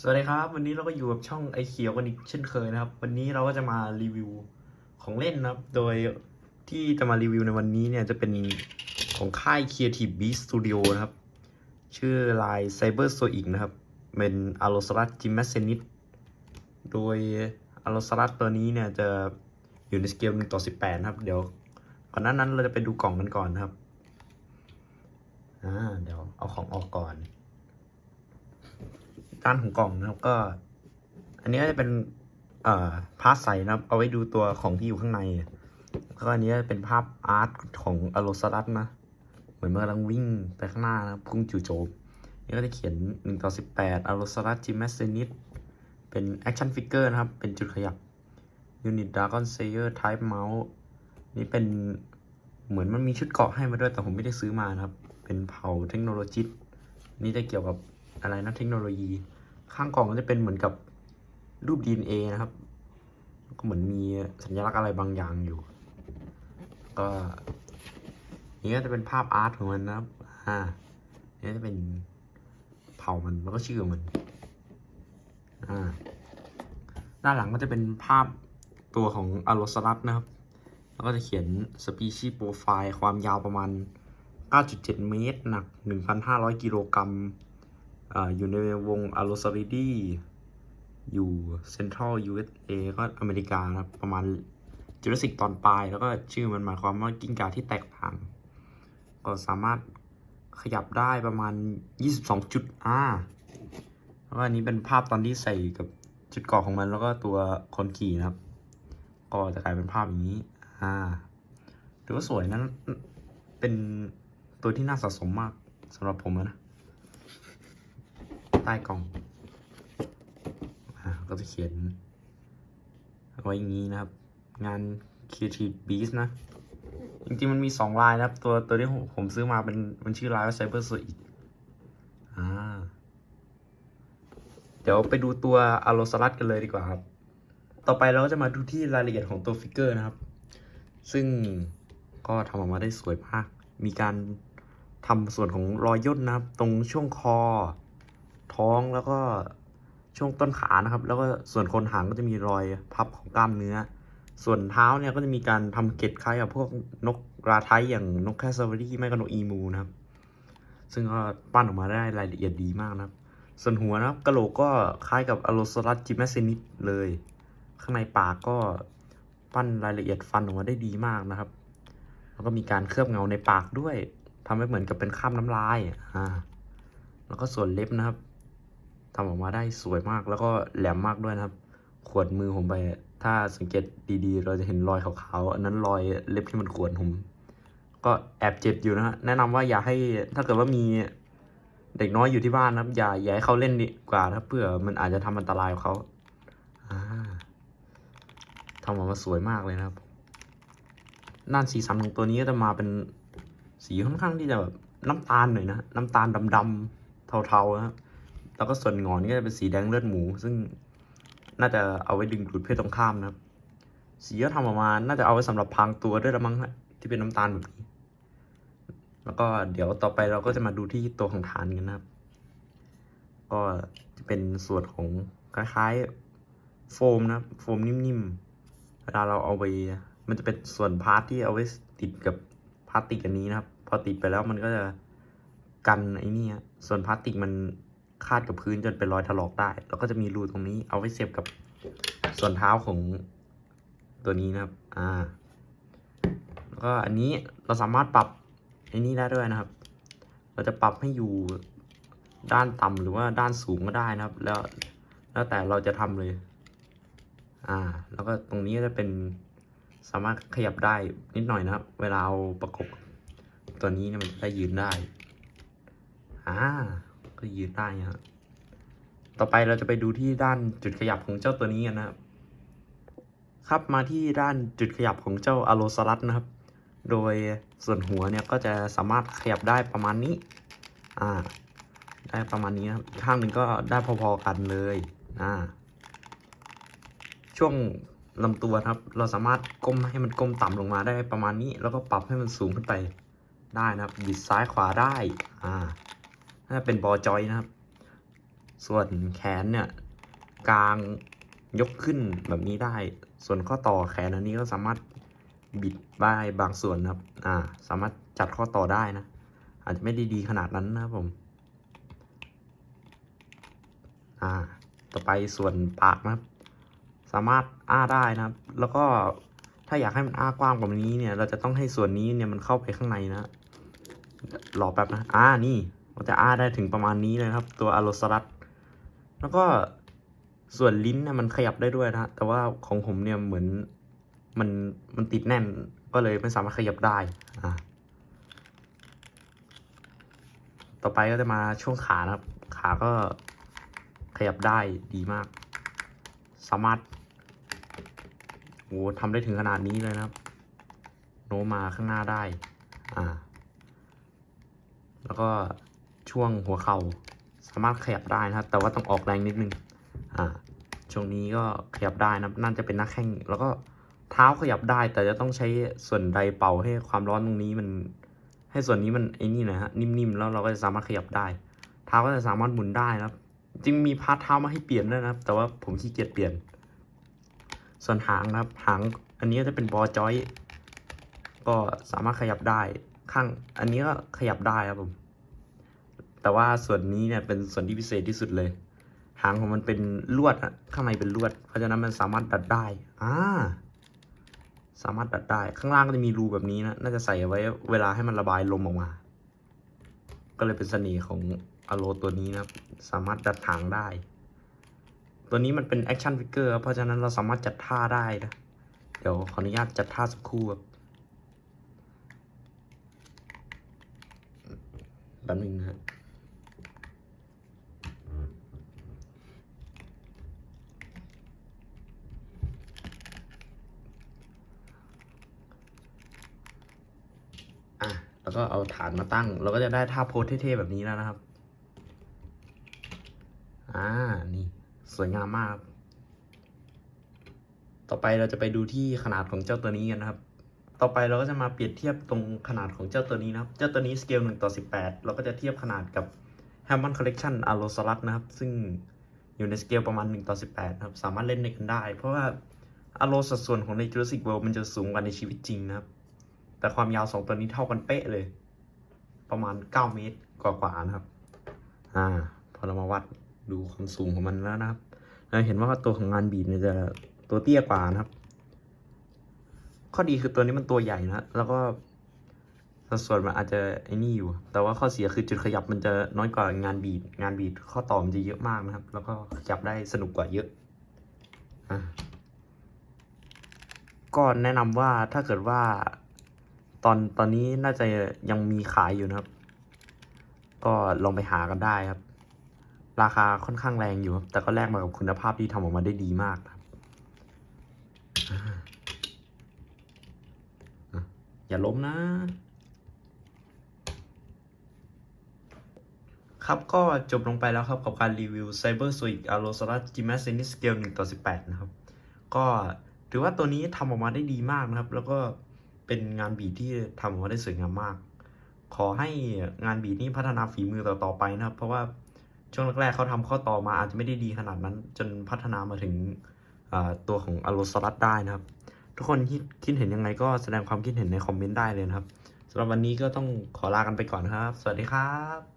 สวัสดีครับ วันนี้เราก็อยู่กับช่องไอเขียวกันอีกเช่นเคยนะครับ วันนี้เราก็จะมารีวิวของเล่นนะครับ โดยที่จะมารีวิวในวันนี้เนี่ยจะเป็นของค่าย Creative Beast Studio นะครับ ชื่อลาย Cyber s o i c นะครับ เป็น a l o s a r u s g y m a s e n i t โดย a l o s a r u s ตัวนี้เนี่ยจะอยู่ในสเกล1ต่อ 18 นะครับ เดี๋ยวก่อนหน้านั้นเราจะไปดูกล่องกันก่อนนะครับอ่าเดี๋ยวเอาของออกก่อน ด้านของกล่องนะครับก็ อันนี้จะเป็นเอ่อพาร์ทใสนะครับ เอาไว้ดูตัวของที่อยู่ข้างในแล้วก็อันนี้เป็นภาพอาร์ตของอโลสลัดนะเหมือนมันกำลังวิ่งไปข้างหน้านะพุ่งจู่โจมนี่ก็จะเขียน1ต่อ18อโลสลัดจิมแมสเซนิตเป็นแอคชั่นฟิกเกอร์นะครับ เป็นจุดขยับ Unit Dragon Slayer Type Mouse นี่เป็นเหมือนมันมีชุดเกาะให้มาด้วยแต่ผมไม่ได้ซื้อมานะครับ เป็นเผ่าเทคโนโลยีนี่จะเกี่ยวกับอะไรนะเทคโนโลยีางกล่องก็จะเป็นเหมือนกับรูป DNA นะครับ ก็เหมือนมีสัญลักษณ์อะไรบางอย่างอยู่ ก็นี่ก็จะเป็นภาพอาร์ตของมันนะครับ อ่านี่จะเป็นเผ่ามันแล้วก็ชื่อของมัน อ่า ด้านหลังก็จะเป็นภาพตัวของอโลสลัดนะครับ แล้วก็จะเขียน Species Profile ความยาวประมาณ 9.7 เมตร หนัก 1,500 กิโลกรัม อยู่ในวงอ l โลซาริดีอยู่เซ็นทรัล USA ก็อเมริกานะครับ ประมาณจูราสสิกตอนปลาย แล้วก็ชื่อมันหมายความว่ากิ้งก่าที่แตกต่าง ก็สามารถขยับได้ประมาณ 22จุดอ่าแล้วก็อันนี้เป็นภาพตอนที่ใส่กับจุดเกาะของมันแล้วก็ตัวคนขี่นะครับ ก็จะกลายเป็นภาพอย่างนี้ อ่าถือว่าสวยนะเป็นตัวที่น่าสะสมมากสำหรับผมนะ ใต้กล่องอก็จะเขียนไว้อย่างนี้นะครับ งาน Creative Beast นะ จริงๆ มันมีสองลายนะครับ ตัวตัวที่ผมซื้อมาเป็นมันชื่อลายว่า Cyber s o i c อ่า เดี๋ยวไปดูตัวอ l โลสลัดกันเลยดีกว่าครับ ต่อไปเราก็จะมาดูที่รายละเอียดของตัวฟิกเกอร์นะครับ ซึ่งก็ทำออกมาได้สวยมาก มีการทำส่วนของรอยย่นนะครับ ตรงช่วงคอ ท้องแล้วก็ช่วงต้นขานะครับ แล้วก็ส่วนคนหางก็จะมีรอยพับของกล้ามเนื้อ ส่วนเท้าเนี่ยก็จะมีการทำเกล็ดคล้ายกับพวกนกราไทยอย่างนกแคสซาวารีไม่ก็นกอีมูนะครับ ซึ่งก็ปั้นออกมาได้รายละเอียดดีมากนะครับ ส่วนหัวนะครับกระโหลกก็คล้ายกับอโลซ u รัสจิมแมสซินิสเลย ข้างในปากก็ปั้นรายละเอียดฟันออกมาได้ดีมากนะครับ แล้วก็มีการเคลือบเงาในปากด้วยทำให้เหมือนกับเป็นข้ามน้ำลายอ่าแล้วก็ส่วนเล็บนะครับ ทำออกมาได้สวยมากแล้วก็แหลมมากด้วยนะครับ ขวดมือผมไป ถ้าสังเกตดีๆ เราจะเห็นรอยขาวๆ อันนั้นรอยเล็บที่มันขวนผม ก็แอบเจ็บอยู่นะฮะ แนะนำว่าอย่าให้ถ้าเกิดว่ามีเด็กน้อยอยู่ที่บ้านนะครับ อย่าอย่าให้เขาเล่นดีกว่านะเพื่อมันอาจจะทำอันตรายกับเขาอ่าทำออกมาสวยมากเลยนะครับด้านสีสันของตัวนี้ก็จะมาเป็นสีค่อนข้างที่จะแบบน้ำตาลหน่อยนะ น้ำตาลดำๆเทาๆนะครับ แล้วก็ส่วนงอนนี่ก็จะเป็นสีแดงเลือดหมู ซึ่งน่าจะเอาไว้ดึงดูดเพศตรงข้ามนะครับ สีก็ทำออกมา น่าจะเอาไว้สำหรับพางตัวด้วยละมั้งฮะที่เป็นน้ำตาลแบบนี้ แล้วก็เดี๋ยวต่อไปเราก็จะมาดูที่ตัวของฐานกันนะครับ ก็จะเป็นส่วนของคล้ายๆโฟมนะโฟมนิ่มๆเวลาเราเอาไป มันจะเป็นส่วนพาร์ทที่เอาไว้ติดกับพลาสติกอันนี้นะครับ พอติดไปแล้วมันก็จะกันไอ้นี่ส่วนพลาสติกมัน คาดกับพื้นจนเป็นรอยถลอกได้ แล้วก็จะมีรูตรงนี้เอาไว้เสียบกับส่วนเท้าของตัวนี้นะครับ อ่า แล้วก็อันนี้เราสามารถปรับไอ้นี่ได้ด้วยนะครับ เราจะปรับให้อยู่ด้านต่ำหรือว่าด้านสูงก็ได้นะครับ แล้วแล้วแต่เราจะทำเลย อ่า แล้วก็ตรงนี้จะเป็นสามารถขยับได้นิดหน่อยนะครับ เวลาเอาประกบตัวนี้เนี่ยมันจะได้ยืนได้ อ่า ก็ยืนได้นะครับต่อไปเราจะไปดูที่ด้านจุดขยับของเจ้าตัวนี้กันนะครับ ครับมาที่ด้านจุดขยับของเจ้าอโลซารัสนะครับ โดยส่วนหัวเนี่ยก็จะสามารถขยับได้ประมาณนี้ อ่า ได้ประมาณนี้ครับข้างหนึ่งก็ได้พอๆกันเลยอ่าช่วงลำตัวครับ เราสามารถก้มให้มันก้มต่ำลงมาได้ประมาณนี้ แล้วก็ปรับให้มันสูงขึ้นไปได้นะครับบิดซ้ายขวาได้ อ่า ถ้าเป็นบอจอยนะครับ ส่วนแขนเนี่ยกลางยกขึ้นแบบนี้ได้ ส่วนข้อต่อแขนอันนี้ก็สามารถบิดได้บางส่วนนะครับ อ่า สามารถจัดข้อต่อได้นะ อาจจะไม่ได้ดีขนาดนั้นนะครับผม อ่า ต่อไปส่วนปากนะครับ สามารถอ้าได้นะครับ แล้วก็ถ้าอยากให้มันอ้ากว้างกว่านี้เนี่ย เราจะต้องให้ส่วนนี้เนี่ยมันเข้าไปข้างในนะ รอแป๊บนะ อ่า นี่ มันจะอ้าได้ถึงประมาณนี้เลยครับ ตัวอโลสลัดแล้วก็ส่วนลิ้นเนี่ยมันขยับได้ด้วยนะแต่ว่าของผมเนี่ยเหมือนมันมันติดแน่นก็เลยไม่สามารถขยับได้อ่าต่อไปก็จะมาช่วงขานะครับ ขาก็ขยับได้ดีมาก สามารถโอ้ทำได้ถึงขนาดนี้เลยนะครับ โนมมาข้างหน้าได้ อ่า แล้วก็ ช่วงหัวเข่าสามารถขยับได้นะครับ แต่ว่าต้องออกแรงนิดนึงอ่าช่วงนี้ก็ขยับได้นะครับน่าจะเป็นหน้าแข้งแล้วก็เท้าขยับได้ แต่จะต้องใช้ส่วนใดเป่าให้ความร้อนตรงนี้มัน ให้ส่วนนี้มันไอ้นี่นะฮะนิ่มๆแล้วเราก็จะสามารถขยับได้ เท้าก็จะสามารถหมุนได้นะครับจริงมีพาร์ทเท้ามาให้เปลี่ยนด้วยนะครับ แต่ว่าผมขี้เกียจเปลี่ยน ส่วนหางนะครับ หางอันนี้ก็จะเป็นบอจอย ก็สามารถขยับได้ข้าง อันนี้ก็ขยับได้ครับผม แต่ว่าส่วนนี้เนี่ยเป็นส่วนที่พิเศษที่สุดเลย หางของมันเป็นลวดอะข้างในเป็นลวด เพราะฉะนั้นมันสามารถดัดได้อ่าสามารถดัดได้ ข้างล่างก็จะมีรูแบบนี้นะ น่าจะใส่เอาไว้เวลาให้มันระบายลมออกมา ก็เลยเป็นเสน่ห์ของอโลตัวนี้นะครับ สามารถดัดหางได้ ตัวนี้มันเป็นแอคชั่นฟิกเกอร์เพราะฉะนั้นเราสามารถจัดท่าได้นะ เดี๋ยวขออนุญาตจัดท่าสักครู่ครับแป๊บนึงนะฮะอะ แล้วก็เอาฐานมาตั้ง เราก็จะได้ท่าโพสเท่ๆแบบนี้แล้วนะครับ อ่า นี่สวยงามมาก ต่อไปเราจะไปดูที่ขนาดของเจ้าตัวนี้กันนะครับ ต่อไปเราก็จะมาเปรียบเทียบตรงขนาดของเจ้าตัวนี้นะครับ เจ้าตัวนี้สเกล1ต่อ18เราก็จะเทียบขนาดกับ Hammond Collection a l o s a r u s นะครับ ซึ่งอยู่ในสเกลประมาณ1ต่อ18นะครับ สามารถเล่นในกันได้ เพราะว่าอโลสัดส่วนของใน Jurassic World มันจะสูงกว่าในชีวิตจริงนะครับ แต่ความยาวสองตัวนี้เท่ากันเป๊ะเลย ประมาณ9เมตรกว่าๆนะครับ อ่า พอเรามาวัดดูความสูงของมันแล้วนะครับเราเห็นว่าตัวของงานบีดเนี่ยจะตัวเตี้ยกว่านะครับ ข้อดีคือตัวนี้มันตัวใหญ่นะแล้วก็สัดส่วนมันอาจจะไอ้นี่อยู่ แต่ว่าข้อเสียคือจุดขยับมันจะน้อยกว่างานบีด งานบีดข้อต่อมันจะเยอะมากนะครับ แล้วก็ขยับได้สนุกกว่าเยอะอะก็แนะนำว่าถ้าเกิดว่า ตอนตอนนี้น่าจะยังมีขายอยู่นะครับ ก็ลองไปหากันได้ครับ ราคาค่อนข้างแรงอยู่ครับ แต่ก็แลกมากับคุณภาพที่ทำออกมาได้ดีมากครับอ่าอะอย่าล้มนะ ครับก็จบลงไปแล้วครับกับการรีวิว Cyber s o i c a l o s a r a g i m a s i n i Scale 1ต่อ18 นะครับ ก็ถือว่าตัวนี้ทำออกมาได้ดีมากนะครับ แล้วก็ เป็นงานบีทที่ทำออกมาได้สวยงามมาก ขอให้งานบีทนี้พัฒนาฝีมือต่อๆไปนะครับ เพราะว่าช่วงแรกๆเขาทำข้อต่อมาอาจจะไม่ได้ดีขนาดนั้น จนพัฒนามาถึงตัวของอโลสลัดได้นะครับ ทุกคนคิดคิดเห็นยังไงก็แสดงความคิดเห็นในคอมเมนต์ได้เลยนะครับสำหรับวันนี้ก็ต้องขอลากันไปก่อนครับ สวัสดีครับ